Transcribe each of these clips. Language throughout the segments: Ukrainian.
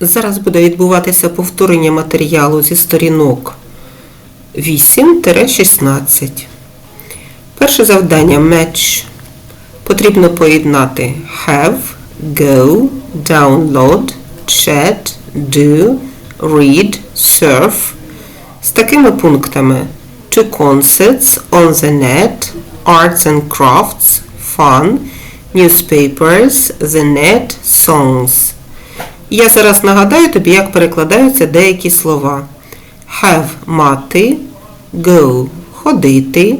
Зараз буде відбуватися повторення матеріалу зі сторінок 8-16. Перше завдання match. Потрібно поєднати have, go, download, chat, do, read, surf з такими пунктами two concerts on the net, arts and crafts, fun, newspapers, the net, songs. Я зараз нагадаю тобі, як перекладаються деякі слова. Have – мати, go – ходити,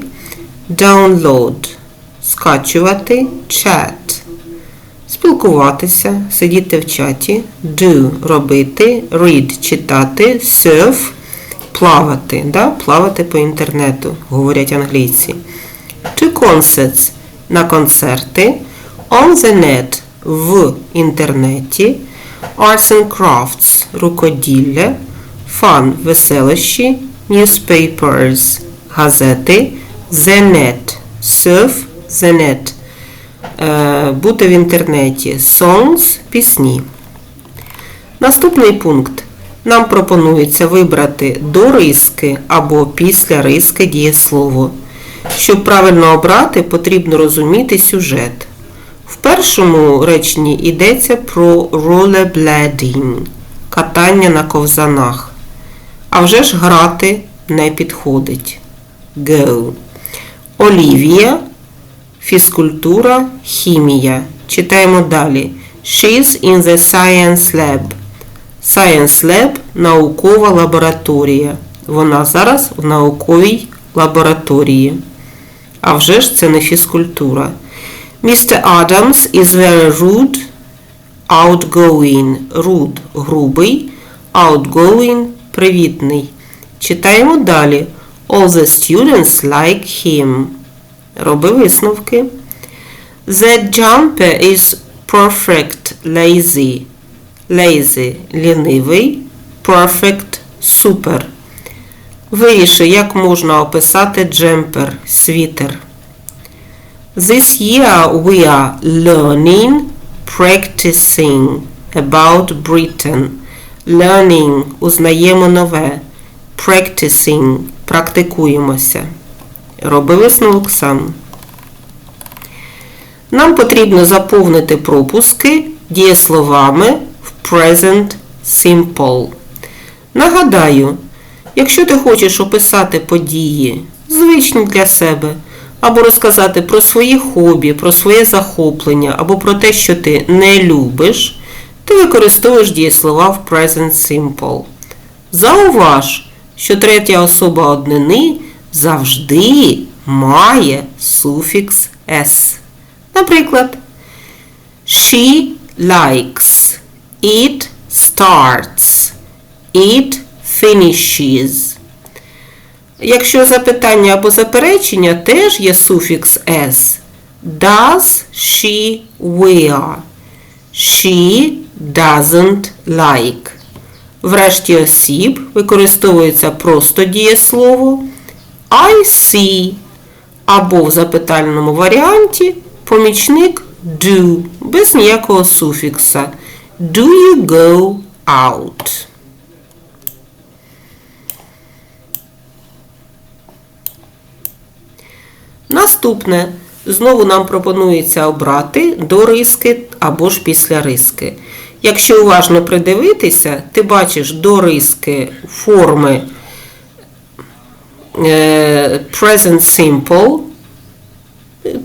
download – скачувати, chat – спілкуватися, сидіти в чаті, do – робити, read – читати, surf – плавати, да? плавати по інтернету, говорять англійці. To concerts – на концерти, on the net – в інтернеті, Arts and Crafts – рукоділля, Fun – веселощі, Newspapers – газети, The Net – Surf – The Net е, – бути в інтернеті, Songs – пісні. Наступний пункт. Нам пропонується вибрати до риски або після риски дієслово. Щоб правильно обрати, потрібно розуміти сюжет. В першому реченні йдеться про rollerblading – катання на ковзанах. А вже ж грати не підходить. Go. Олівія, фізкультура, хімія. Читаємо далі. She's in the science lab. Science Lab – наукова лабораторія. Вона зараз в науковій лабораторії. А вже ж це не фізкультура. Mr. Adams is very rude, outgoing. Rude – грубий, outgoing – привітний. Читаємо далі. All the students like him. Роби висновки. The jumper is perfect lazy. Lazy – лінивий, perfect – супер. Виріши, як можна описати джемпер, світер. This year we are learning, practicing about Britain. Learning – узнаємо нове. Practicing – практикуємося. Роби висновок сам. Нам потрібно заповнити пропуски дієсловами в present simple. Нагадаю, якщо ти хочеш описати події, звичні для себе, або розказати про свої хобі, про своє захоплення, або про те, що ти не любиш, ти використовуєш дієслова в present simple. Зауваж, що третя особа однини завжди має суфікс s. Наприклад, she likes, it starts, it finishes. Якщо запитання або заперечення, теж є суфікс s. Does she wear? She doesn't like. Врешті осіб використовується просто дієслово I see. Або в запитальному варіанті помічник do без ніякого суфікса. Do you go out? Наступне. Знову нам пропонується обрати до риски або ж після риски. Якщо уважно придивитися, ти бачиш до риски форми е, present simple,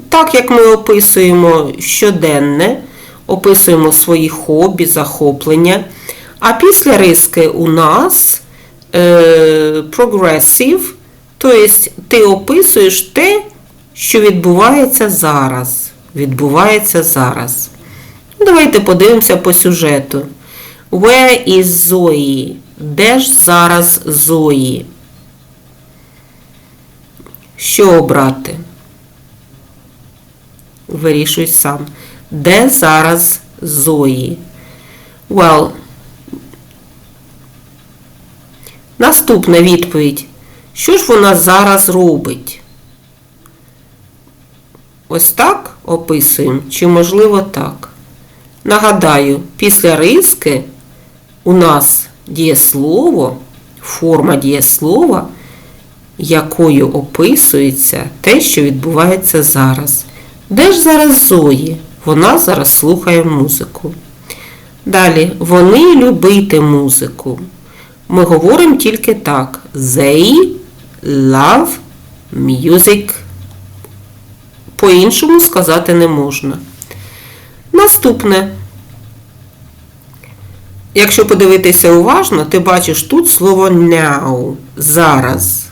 так як ми описуємо щоденне, описуємо свої хобі, захоплення. А після риски у нас е, progressive, тобто ти описуєш те, що відбувається зараз. Відбувається зараз. Давайте подивимося по сюжету. Where is Zoe? Де ж зараз Зої? Що обрати? Вирішуй сам. Де зараз Зої? Well. Наступна відповідь. Що ж вона зараз робить? Ось так описуємо, чи можливо так. Нагадаю, після риски у нас дієслово, форма дієслова, якою описується те, що відбувається зараз. Де ж зараз Зої? Вона зараз слухає музику. Далі, вони любити музику. Ми говоримо тільки так. They love music. По-іншому сказати не можна. Наступне. Якщо подивитися уважно, ти бачиш тут слово now. Зараз.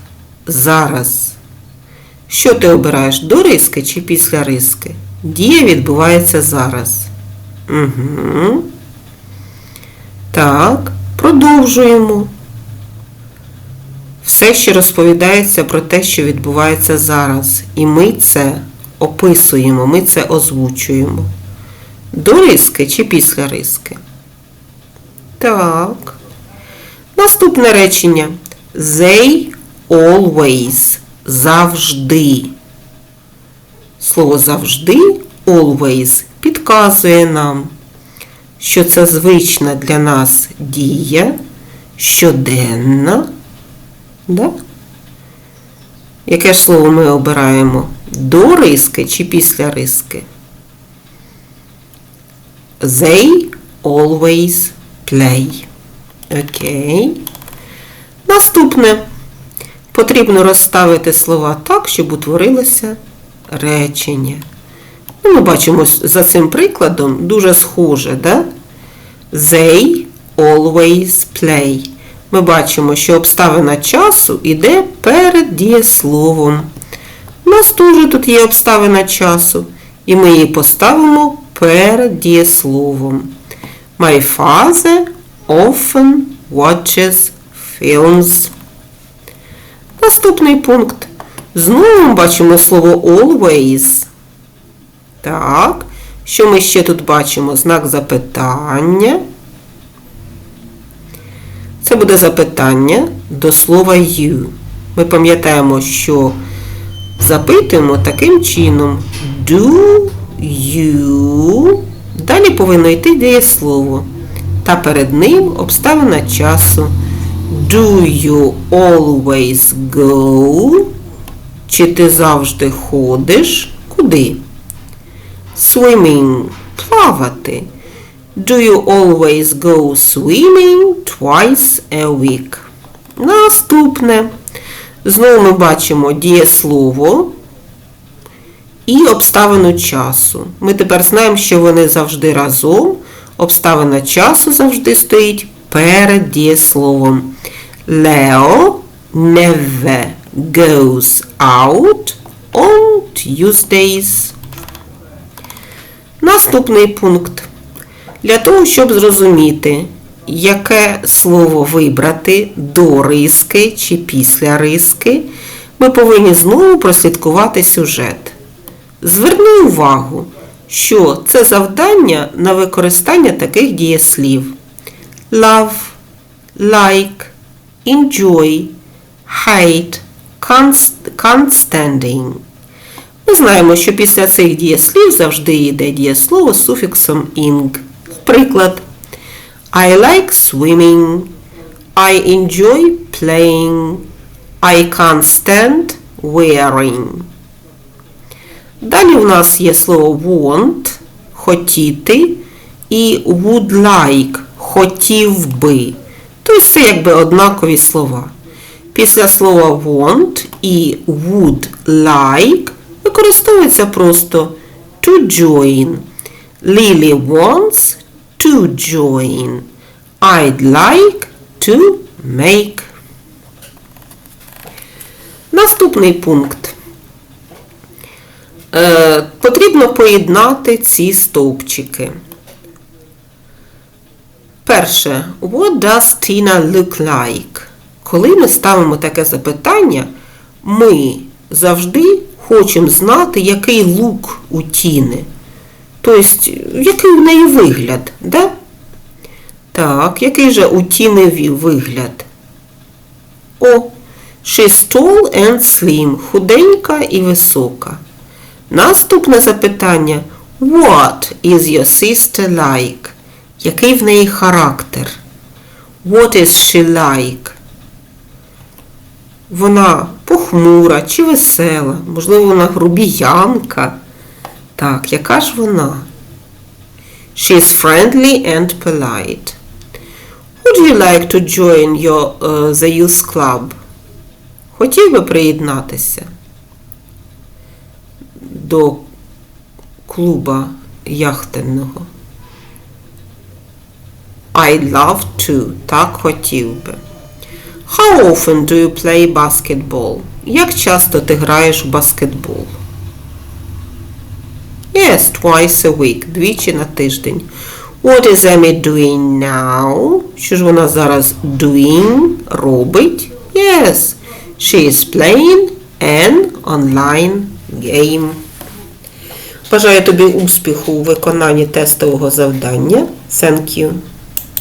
Зараз. Що ти обираєш? До риски чи після риски? Дія відбувається зараз. Угу. Так, продовжуємо. Все ще розповідається про те, що відбувається зараз. І ми це описуємо, ми це озвучуємо. До риски чи після риски? Так. Наступне речення. They always. Завжди. Слово завжди, always, підказує нам, що це звична для нас дія, щоденна. Да? Яке ж слово ми обираємо? До риски чи після риски? They always play. Окей. Наступне. Потрібно розставити слова так, щоб утворилося речення. Ну, Ми бачимо за цим прикладом дуже схоже, да? They always play. Ми бачимо, що обставина часу йде перед дієсловом. У нас теж тут є обставина часу, і ми її поставимо перед дієсловом. My father often watches films. Наступний пункт. Знову ми бачимо слово always. Так. Що ми ще тут бачимо? Знак запитання. Це буде запитання до слова you. Ми пам'ятаємо, що запитуємо таким чином. Do you. Далі повинно йти дієслово. Та перед ним обставина часу. Do you always go? Чи ти завжди ходиш? Куди? Swimming плавати. Do you always go swimming twice a week? Наступне. Знову ми бачимо дієслово і обставину часу. Ми тепер знаємо, що вони завжди разом. Обставина часу завжди стоїть перед дієсловом. Leo never goes out on Tuesdays. Наступний пункт. Для того, щоб зрозуміти, яке слово вибрати до риски чи після риски, ми повинні знову прослідкувати сюжет. Зверни увагу, що це завдання на використання таких дієслів: love, like, enjoy, hate, can't standing. Ми знаємо, що після цих дієслів завжди йде дієслово з суфіксом ing. Приклад. I like swimming. I enjoy playing. I can't stand wearing. Далі у нас є слово want, хотіти, і would like, хотів би. Тобто це якби однакові слова. Після слова want і would like використовується просто to join. Lily wants to join. I'd like to make. Наступний пункт. Е, потрібно поєднати ці стовпчики. Перше, what does Tina look like? Коли ми ставимо таке запитання, ми завжди хочемо знати, який лук у Тіни. Тобто, який у неї вигляд, да? Так, який же у Тіни вигляд? О, she's tall and slim, худенька і висока. Наступне запитання. What is your sister like? Який в неї характер? What is she like? Вона похмура чи весела, можливо, вона грубіянка. Так, яка ж вона? She is friendly and polite. Would you like to join your, uh, the youth club? Хотів би приєднатися до клуба яхтенного? I'd love to. Так хотів би. How often do you play basketball? Як часто ти граєш в баскетбол? Yes, twice a week. Двічі на тиждень. What is Emmy doing now? Що ж вона зараз doing? Робить? Yes. She is playing an online game. Бажаю тобі успіху у виконанні тестового завдання. Thank you.